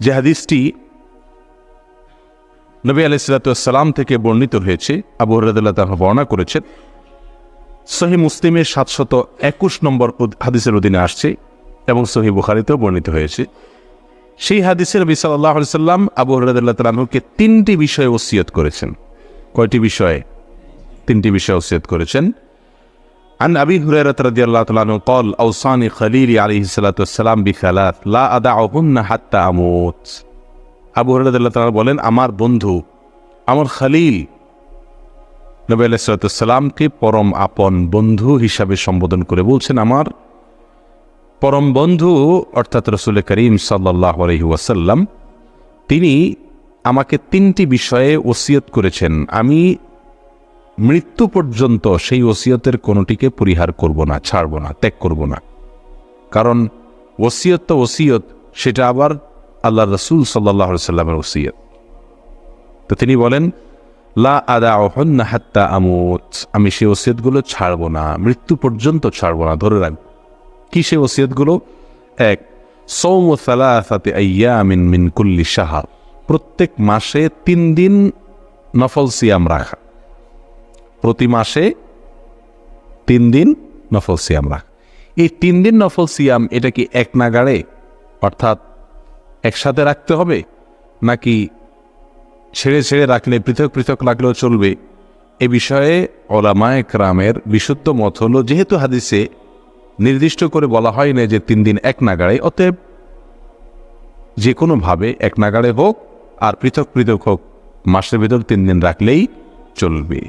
যে হাদিসটি নবী আলাইসালাতাম থেকে বর্ণিত হয়েছে, আবু হরদুল্লাহ তাহ বর্ণনা করেছেন সহি মুসলিমের সাতশত একুশ নম্বর হাদিসের অধীনে আসছে এবং সহি বুখারিতেও বর্ণিত হয়েছে। সেই হাদিসের নবী সাল্লাহ সাল্লাম আবু হরদুল্লাহ তালাহুকে তিনটি বিষয়ে ওসিয়ত করেছেন। কয়টি বিষয়ে? তিনটি বিষয়ে ওসিয়ত করেছেন। عن أبي هريرة رضي الله تعالى عنه قال أوصاني خليلي عليه الصلاة والسلام بثلاث لا أدعهن حتى أموت আবু হরাদুল্লাহ তাআলা বলেন আমার বন্ধু আমার খালিল নবী আলাইসালামকে পরম আপন বন্ধু হিসাবে সম্বোধন করে বলছেন আমার পরম বন্ধু অর্থাৎ রসুল করিম সাল্লাহ আলহি ওয়াসাল্লাম তিনি আমাকে তিনটি বিষয়ে ওসিয়ত করেছেন আমি মৃত্যু পর্যন্ত সেই ওসিয়তের কোনোটিকে পরিহার করব না, ছাড়ব না, ত্যাগ করব না। কারণ ওসিয়ত তো ওসিয়ত, সেটা আবার আল্লাহ রসুল সাল্লাহ সাল্লামের ওসিয়ত। তো তিনি বলেন, লা আদা অহন্না হাত্তা আমুত, আমি সেই ওসিয়তগুলো ছাড়ব না, মৃত্যু পর্যন্ত ছাড়ব না। ধরে রাখব কি সেই ওসিয়তগুলো? এক, সৌম সালাসাতে আইয়ামিন মিন কুল্লি সাহা প্রত্যেক মাসে তিন দিন নফল সিয়াম রাখা। প্রতি মাসে তিন দিন নফল সিয়াম রাখ। এই তিন দিন নফল সিয়াম, এটা কি এক নাগাড়ে, অর্থাৎ একসাথে রাখতে হবে, নাকি ছেড়ে ছেড়ে রাখলে, পৃথক পৃথক রাখলেও চলবে? এ বিষয়ে ওলামায় ক্রামের বিশুদ্ধ মত হল, যেহেতু হাদিসে নির্দিষ্ট করে বলা হয় না যে তিন দিন এক নাগাড়ে, অতএব যে কোনোভাবে এক নাগাড়ে হোক, আর পৃথক পৃথক হোক, মাসের ভেতর তিন দিন রাখলেই চলবে।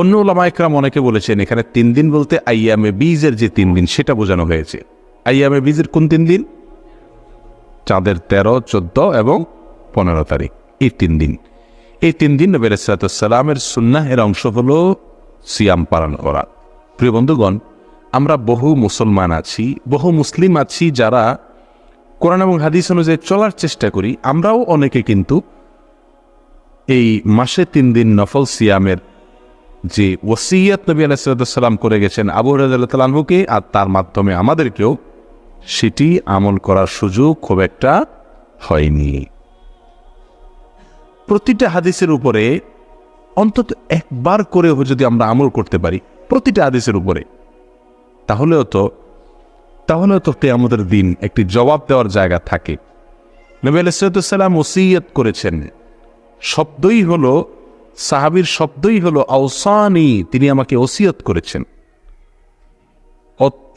অন্য ওলামাইকরাম অনেকে বলেছেন, এখানে তিন দিন বলতে আইয়ামে বীজের যে তিন দিন, সেটা বোঝানো হয়েছে। আইয়ামে বীজের কোন তিন দিন? চাঁদের তেরো, চোদ্দ এবং পনেরো তারিখ, এই তিন দিন। এই তিন দিন নবী সালামের সুন্নাহের অংশ হল সিয়াম পালন করা। প্রিয় বন্ধুগণ, আমরা বহু মুসলমান আছি, বহু মুসলিম আছি যারা কোরআন এবং হাদিস অনুযায়ী চলার চেষ্টা করি, আমরাও অনেকে কিন্তু এই মাসে তিন দিন নফল সিয়ামের যে ওসিয়ত নবী আলাইসাল্লাম করে গেছেন আবু রাজুকে আর তার মাধ্যমে আমাদেরকেও সেটি আমল করার সুযোগ খুব একটা হয়নি। প্রতিটা হাদিসের উপরে অন্তত একবার করেও যদি আমরা আমল করতে পারি, প্রতিটা হাদিসের উপরে, তাহলেও তো তাহলেও তো আমাদের দিন একটি জবাব দেওয়ার জায়গা থাকে। নবী আলাইসাল্লাম ওসিয়ত করেছেন। শব্দই হলো সাহাবির শব্দই হলো আওসানি, তিনি আমাকে ওসিয়ত করেছেন।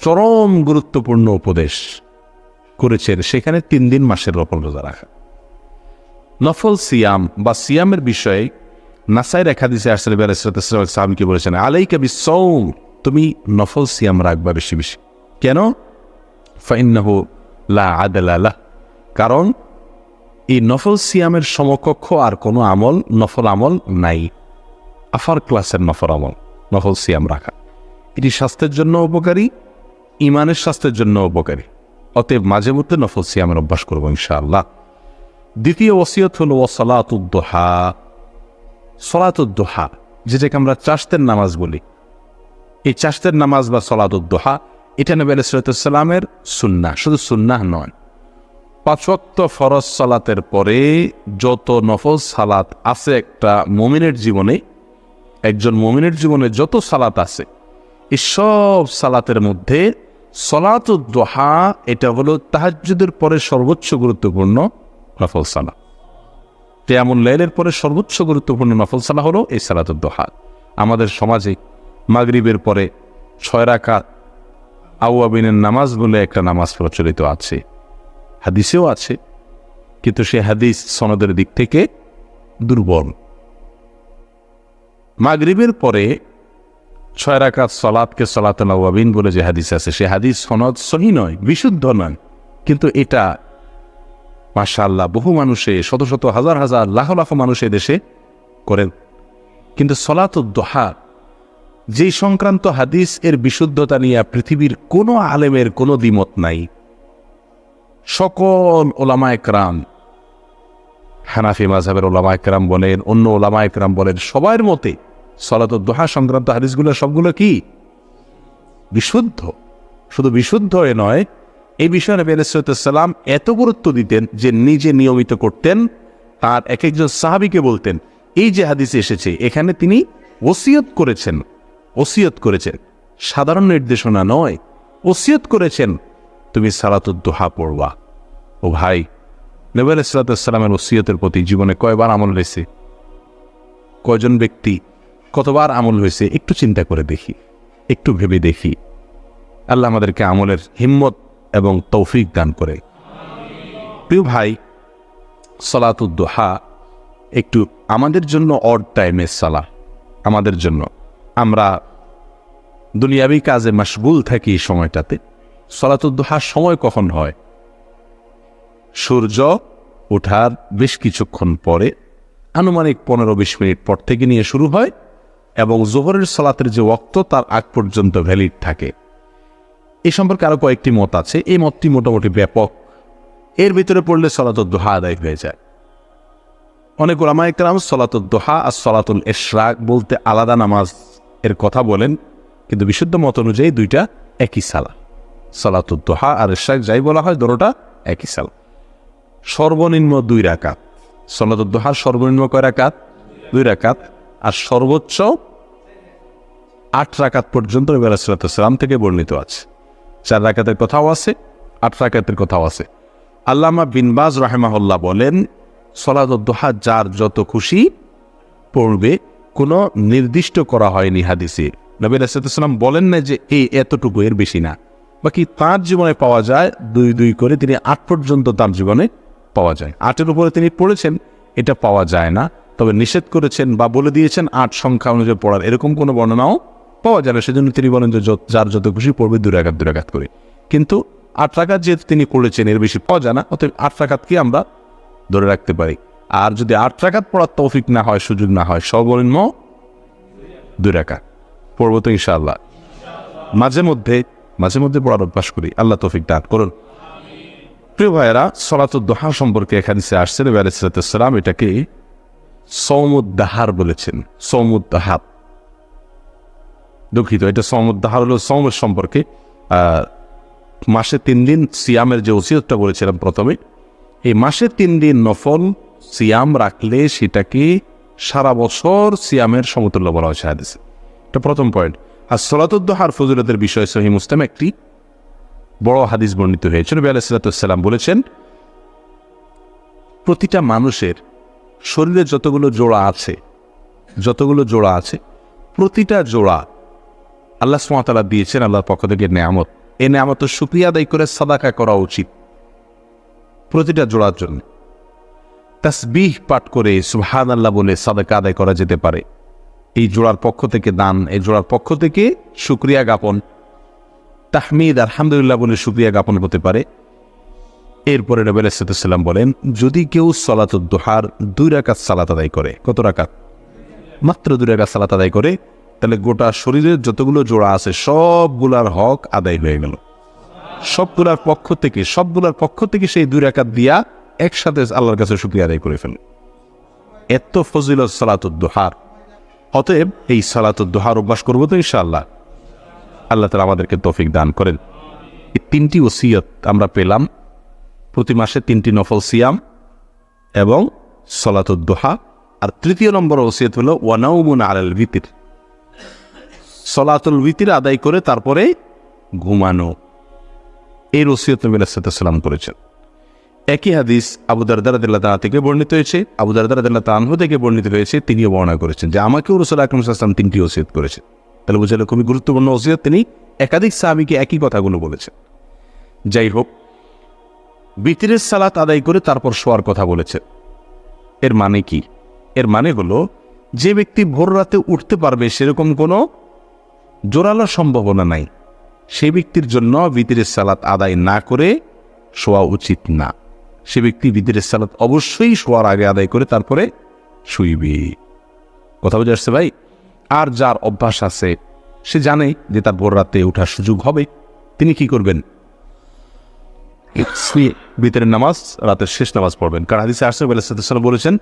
চরম গুরুত্বপূর্ণ উপদেশ করেছেন সেখানে তিন দিন মাসের রপল রোজা রাখা। নফল সিয়াম বা সিয়ামের বিষয়ে নাসাই রেখা দিছে আসলে সাহাবিকে বলেছেন? আলাইকা বি সৌম তুমি নফল সিয়াম রাখবা বেশি বেশি। কেন? ফাইন্নাহু লা আদালাহ কারণ এই নফল সিয়ামের সমকক্ষ আর কোনো আমল, নফল আমল নাই। আফার ক্লাসের নফল আমল, নফল সিয়াম রাখা। এটি স্বাস্থ্যের জন্য উপকারী, ইমানের স্বাস্থ্যের জন্য উপকারী। অতএব মাঝে মধ্যে নফল সিয়ামের অভ্যাস করব ইনশাআল্লাহ। দ্বিতীয় ওসিয়ত হল ও সলাতুদ্দোহা, যেটাকে আমরা চাষতের নামাজ বলি। এই চাষতের নামাজ বা সলাতুদ্দোহা, এটা নবী আলাইসালামের সুন্না শুধু সুন্নাহ নয়। পাঁচক্ত ফরজ সালাতের পরে যত নফল সালাত আছে একটা মমিনের জীবনে, একজন মমিনের জীবনে যত সালাত আছে, এই সব সালাতের মধ্যে সলাতুদ্দোহা এটা হলো তাহাজ্জুদের পরে সর্বোচ্চ গুরুত্বপূর্ণ নফল সালা তেমন লাইলের পরে সর্বোচ্চ গুরুত্বপূর্ণ নফল সালা হলো এই সালাতুদ্দোহা আমাদের সমাজে মাগরিবের পরে ছয় রাকাত আউয়াবিনের নামাজ বলে একটা নামাজ প্রচলিত আছে। হাদিসেও আছে, কিন্তু সে হাদিস সনদের দিক থেকে দুর্বল। মাগরিবের পরে ছয় রাকাত সলাদকে সলাত নওয়াবিন বলে যে হাদিস আছে, সে হাদিস সনদ সহি নয়, বিশুদ্ধ নয়। কিন্তু এটা মাশাল্লাহ বহু মানুষে, শত শত হাজার হাজার, লাখ লাখ মানুষ দেশে করেন। কিন্তু সলাতুদ্দোহা যেই সংক্রান্ত হাদিস এর বিশুদ্ধতা নিয়ে পৃথিবীর কোনো আলেমের কোনো দ্বিমত নাই। সকল ওলামা একরাম, হানাফি মাঝহের ওলামা একরাম বলেন, অন্য ওলামা একরাম বলেন, সবার মতে সলাতুদ্দোহা সংক্রান্ত হাদিসগুলো সবগুলো কি? বিশুদ্ধ। শুধু বিশুদ্ধ এ নয় এই বিষয়ে নবী আলাইসালাম এত গুরুত্ব দিতেন যে নিজে নিয়মিত করতেন। তার এক একজন সাহাবিকে বলতেন, এই যে হাদিসে এসেছে, এখানে তিনি ওসিয়ত করেছেন ওসিয়ত করেছেন। সাধারণ নির্দেশনা নয়, ওসিয়ত করেছেন। তুমি সালাতুদ্দোহা পড়বা। ও ভাই, নবী আলাইসালামের ওসিয়তের প্রতি জীবনে কয়বার আমল হয়েছে? কয়জন ব্যক্তি কতবার আমল হয়েছে? একটু চিন্তা করে দেখি, একটু ভেবে দেখি। আল্লাহ আমাদেরকে আমলের হিম্মত এবং তৌফিক দান করে। প্রিয় ভাই, সলাতুদ্দোহা একটু আমাদের জন্য অড টাইমের সালা আমাদের জন্য। আমরা দুনিয়াবি কাজে মাসগুল থাকি এই সময়টাতে। সলাতুদ্দোহার সময় কখন হয়? সূর্য ওঠার বেশ কিছুক্ষণ পরে, আনুমানিক পনেরো বিশ মিনিট পর থেকে নিয়ে শুরু হয় এবং জোহরের সলাতের যে ওক্ত, তার আগ পর্যন্ত ভ্যালিড থাকে। এ সম্পর্কে আরও কয়েকটি মত আছে। এই মতটি মোটামুটি ব্যাপক। এর ভিতরে পড়লে সলাতুল দোহা আদায় হয়ে যায়। অনেক ওলামা একরাম সলাতুল দোহা আর সলাতুল এশরাক বলতে আলাদা নামাজ এর কথা বলেন, কিন্তু বিশুদ্ধ মত অনুযায়ী দুইটা একই সালা সলাতুল দোহা আর এশরাক যাই বলা হয় দোনোটা একই সালা সর্বনিম্ন দুই রাকাত। সলাতুল দোহার সর্বনিম্ন কয় রাকাত? দুই রাকাত। আর সর্বোচ্চ আট রাকাত পর্যন্ত নবী আলাইসালাম থেকে বর্ণিত আছে। চার রাকাতের কথাও আছে, আট রাকাতের কথাও আছে। আল্লামা বিনবাজ রাহেমাহুল্লাহ বলেন সলাদোহা যার যত খুশি পড়বে, কোনো নির্দিষ্ট করা হয়নি হাদিসে। নবী আলাইসালাম বলেন না যে এই এতটুকু, এর বেশি না। বাকি তাঁর জীবনে পাওয়া যায়, দুই দুই করে তিনি আট পর্যন্ত তার জীবনে পাওয়া যায়। আটের উপরে তিনি পড়েছেন, এটা পাওয়া যায় না। তবে নিষেধ করেছেন বা বলে দিয়েছেন আট সংখ্যা অনুযায়ী পড়ার এরকম কোনো বর্ণনাও পাওয়া যায় না। সেজন্য তিনি বলেন যে যার যত খুশি পড়বে দুরাঘাত দুরাঘাত করে। কিন্তু আট রাকাত যেহেতু তিনি পড়েছেন, এর বেশি পাওয়া যায় না, অতএব আট রাকাতকে আমরা ধরে রাখতে পারি। আর যদি আট রাকাত পড়ার তৌফিক না হয়, সুযোগ না হয়, সর্বনিম্ন দুই রাকাত পড়ব তো ইনশাআল্লাহ। মাঝে মধ্যে মাঝে মধ্যে পড়ার অভ্যাস করি। আল্লাহ তৌফিক দান করুন। প্রিয় ভাইয়েরা সলাতুদ্দোহা সম্পর্কে এখানে সে আসছেন নবী আলাইসালাম এটাকে সৌমুদ্দাহার বলেছেন। সৌমুদ্দাহার। দুঃখিত, এটা সৌমুদ্দাহার হলো সৌমের সম্পর্কে। মাসে তিন দিন সিয়ামের যে ওসিয়তটা বলেছিলাম প্রথমে, এই মাসে তিন দিন নফল সিয়াম রাখলে সেটাকে সারা বছর সিয়ামের সমতুল্য বলা হয়েছে এটা প্রথম পয়েন্ট আর সলাতুদ্দোহার ফজিলতের বিষয় সহি মুসলাম একটি বড় হাদিস বর্ণিত হয়েছে। নবী আলাইসাল্লাম বলেছেন, প্রতিটা মানুষের শরীরে যতগুলো জোড়া আছে, যতগুলো জোড়া আছে, প্রতিটা জোড়া আল্লাহ সুমাতালা দিয়েছেন আল্লাহর পক্ষ থেকে নেয়ামত। এই নেয়ামতের সুক্রিয়া আদায় করে সাদাকা করা উচিত প্রতিটা জোড়ার জন্য। তাসবিহ পাঠ করে সুহান আল্লাহ বলে সাদাকা আদায় করা যেতে পারে। এই জোড়ার পক্ষ থেকে দান, এই জোড়ার পক্ষ থেকে সুক্রিয়া জ্ঞাপন। তাহমিদ আলহামদুলিল্লাহ বলে সুক্রিয়া জ্ঞাপন হতে পারে। এরপরে নবী আলাইসাল্লাম বলেন, যদি কেউ সলাতুদ্দোহার দুই রাকাত সালাত আদায় করে, কত রাকাত? মাত্র দুই রাকাত সালাত আদায় করে, তাহলে গোটা শরীরের যতগুলো জোড়া আছে, সবগুলার হক আদায় হয়ে গেল। সবগুলার পক্ষ থেকে, সবগুলার পক্ষ থেকে সেই দুই রাকাত দিয়া একসাথে আল্লাহর কাছে শুক্রিয়া আদায় করে ফেলে এত ফজিলত সালাতুদ্দোহার অতএব এই সালাতুদ্দোহার অভ্যাস করব তো ইনশাআল্লাহ। আল্লাহ তালা আমাদেরকে তৌফিক দান করেন। এই তিনটি ওসিয়ত আমরা পেলাম। প্রতি মাসে তিনটি নফল সিয়াম এবং সলাতুদ্দোহা আর তৃতীয় নম্বর ওসিয়ত হলো, ওয়ানাউমুন আলাল ভিতির। সলাতুল ভিতির আদায় করে তারপরে ঘুমানো। এই ওসিয়ত নবী সালাম করেছেন। একই হাদিস আবু দারদারাদিল্লা তালা থেকে বর্ণিত হয়েছে। আবু দারদারাদিল্লা তানহু থেকে বর্ণিত হয়েছে, তিনিও বর্ণনা করেছেন যে আমাকেও রসুল আকরম সাল্লাম তিনটি ওসিয়ত করেছেন। তাহলে বুঝালে খুবই গুরুত্বপূর্ণ ওসিয়ত তিনি একাধিক সাহাবিকে একই কথাগুলো বলেছেন। যাই হোক, বিতিরের সালাত আদায় করে তারপর শোয়ার কথা বলেছে এর মানে কি? এর মানে হলো, যে ব্যক্তি ভোর রাতে উঠতে পারবে সেরকম কোনো জোরালো সম্ভাবনা নাই। সে ব্যক্তির জন্য বিতিরের সালাত আদায় না করে শোয়া উচিত না। সে ব্যক্তি বিতিরের সালাত অবশ্যই শোয়ার আগে আদায় করে তারপরে শুইবে। কথা বুঝে আসছে ভাই? আর যার অভ্যাস আছে, সে জানে যে তার ভোর রাতে ওঠার সুযোগ হবে। তিনি কি করবেন? শুয়ে ভিতরের নামাজ, রাতের শেষ নামাজ পড়বেন। কারণ হাদিসে আসছে? বলেছেন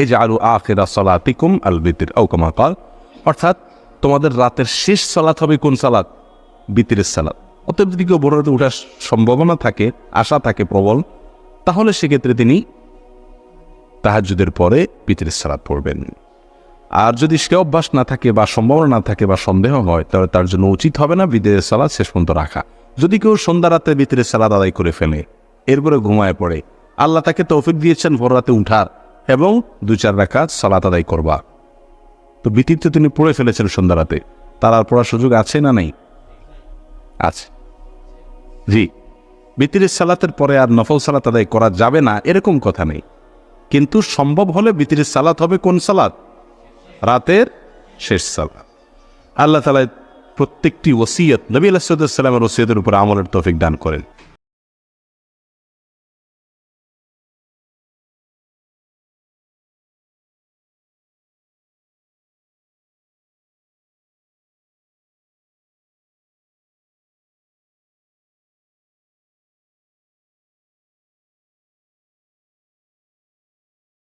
এই যে আলু আখেরা সলাতিকুম আল বিতির ঔকামা কাল। অর্থাৎ তোমাদের রাতের শেষ সালাত হবে কোন সালাত? বিতিরের সালাত। অতএব যদি কেউ ভোর রাতে উঠার সম্ভাবনা থাকে, আশা থাকে, প্রবল তাহলে সেক্ষেত্রে তিনি তাহাজুদের পরে পিতৃ সালাদ পড়বেন। আর যদি সে অভ্যাস না থাকে বা সম্ভাবনা না থাকে বা সন্দেহ হয়, তাহলে তার জন্য উচিত হবে না বিদেশের সালাদ শেষ পর্যন্ত রাখা। যদি কেউ সন্ধ্যা রাতে ভিতরে সালাদ আদায় করে ফেলে, এরপরে ঘুমায় পড়ে, আল্লাহ তাকে তৌফিক দিয়েছেন ভোর রাতে উঠার এবং দু চার রাকাত সালাত আদায় করবা। তো বিতির তো তিনি পড়ে ফেলেছেন সন্ধ্যা রাতে। তার আর পড়ার সুযোগ আছে না নেই? আছে। জি। বিতিরের সালাতের পরে আর নফল সালাত আদায় করা যাবে না, এরকম কথা নেই। কিন্তু সম্ভব হলে বিতিরের সালাত হবে কোন সালাত? রাতের শেষ সালাত। আল্লাহ তালায় প্রত্যেকটি ওসিয়ত নবী আলাহিসাল্লামের ওসিয়তের উপর আমলের তফিক দান করেন।